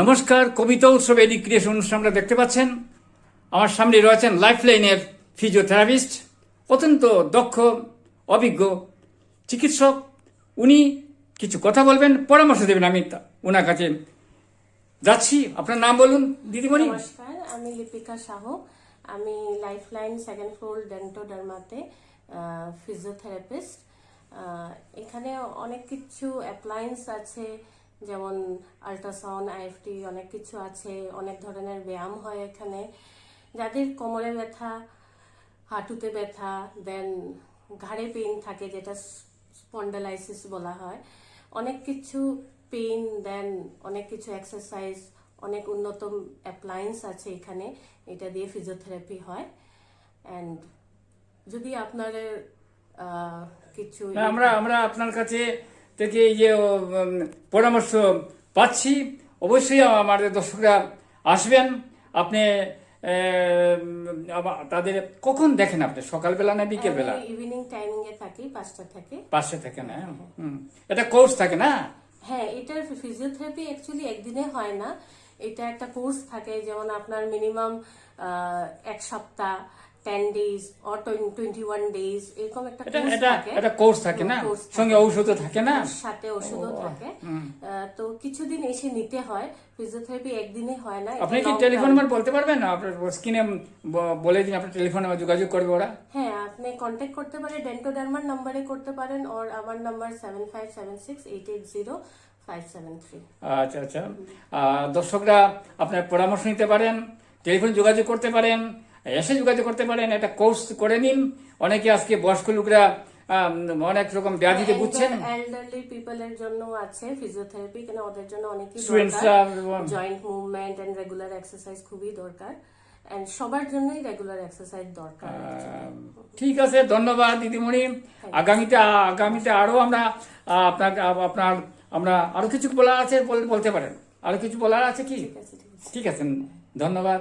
নমস্কার, কবিতা উৎসব এডি ক্রিয়েশন অনুষ্ঠান আমরা দেখতে পাচ্ছেন। আমার সামনে রয়েছেন লাইফ লাইনের ফিজিওথেরাপিস্ট অত্যন্ত দক্ষ, অভিজ্ঞ চিকিৎসক। উনি কিছু কথা বলবেন, পরামর্শ দেবেন আমি ওনার কাছে যাচ্ছি। আপনার নাম বলুন, দিদিমণি। নমস্কার, আমি লিপিকা সাহু। আমি লাইফলাইন সেকেন্ড ফ্লোর ডেন্টোডার্মাতে ফিজিওথেরাপিস্ট এখানে অনেক কিছু অ্যাপ্লায়েন্স আছে যেমন আল্ট্রাসাউন্ড আইএফটি অনেক কিছু আছে অনেক ধরনের ব্যায়াম হয় এখানে। যাদের কোমরে ব্যথা হাঁটুতে ব্যথা দেন ঘাড়ে পেইন থাকে যেটা স্পন্ডালাইসিস বলা হয়। অনেক কিছু পেইন দেন অনেক কিছু এক্সারসাইজ অনেক উন্নত অ্যাপ্লায়েন্স আছে এখানে। এটা দিয়ে ফিজিওথেরাপি হয়। অ্যান্ড যদি আপনার কিছু হ্যাঁ, আমরা আমরা আপনার কাছে থেকে যে পরামর্শ পাচ্ছি অবশ্যই আমাদের দর্শকরা আসবেন। আপনি তাদের কখন দেখেন আপনি? সকালবেলা না বিকেলবেলা? ইভিনিং টাইমিং এ থাকি পাঁচটা থেকে। পাশে থাকে না। এটা কোর্স থাকে না? হ্যাঁ এটার ফিজিওথেরাপি অ্যাকচুয়ালি একদিনে হয় না। এটা একটা কোর্স থাকে যেমন আপনার মিনিমাম এক সপ্তাহ ten days or twenty one days এরকম একটা কোর্স থাকে। এটা কোর্স থাকে না? সঙ্গে ঔষধও থাকে না? সাথে ওষুধও থাকে। তো কিছুদিন এসে নিতে হয়। ফিজিওথেরাপি একদিনে হয় না আপনি কি টেলিফোন নাম্বার বলতে পারবেন? না আপনার স্ক্রিনে বলে দিন আপনার টেলিফোন নাম্বার যোগাযোগ করবে ওরা। হ্যাঁ আপনি কন্ট্যাক্ট করতে পারেন ডেন্টোডার্মার নাম্বারে করতে পারেন ওর আমার number seven five seven six eight eight zero five seven three আচ্ছা আচ্ছা। দর্শকরা আপনার পরামর্শ নিতে পারেন টেলিফোন যোগাযোগ করতে পারেন এসে যোগাযোগ করতে পারেন একটা কোর্স করে নিন। অনেকে আজকে বয়স্ক লোকরা অনেক রকম ব্যাধিতে বুঝছেন এল্ডারলি পিপলের জন্য আছে ফিজিওথেরাপি কেন ওদের জন্য অনেকই Studentsরা joint movement and regular exercise খুবই দরকার। এন্ড সবার জন্যই রেগুলার এক্সারসাইজ দরকার। ঠিক আছে ধন্যবাদ দিদিমণি। আগামীতে আগামীতে আরও আমরা আপনার আপনার আমরা আরও কিছু বলার আছে বল- বলতে পারেন। আরও কিছু বলার আছে কি? ঠিক আছে। ঠিক আছে ধন্যবাদ।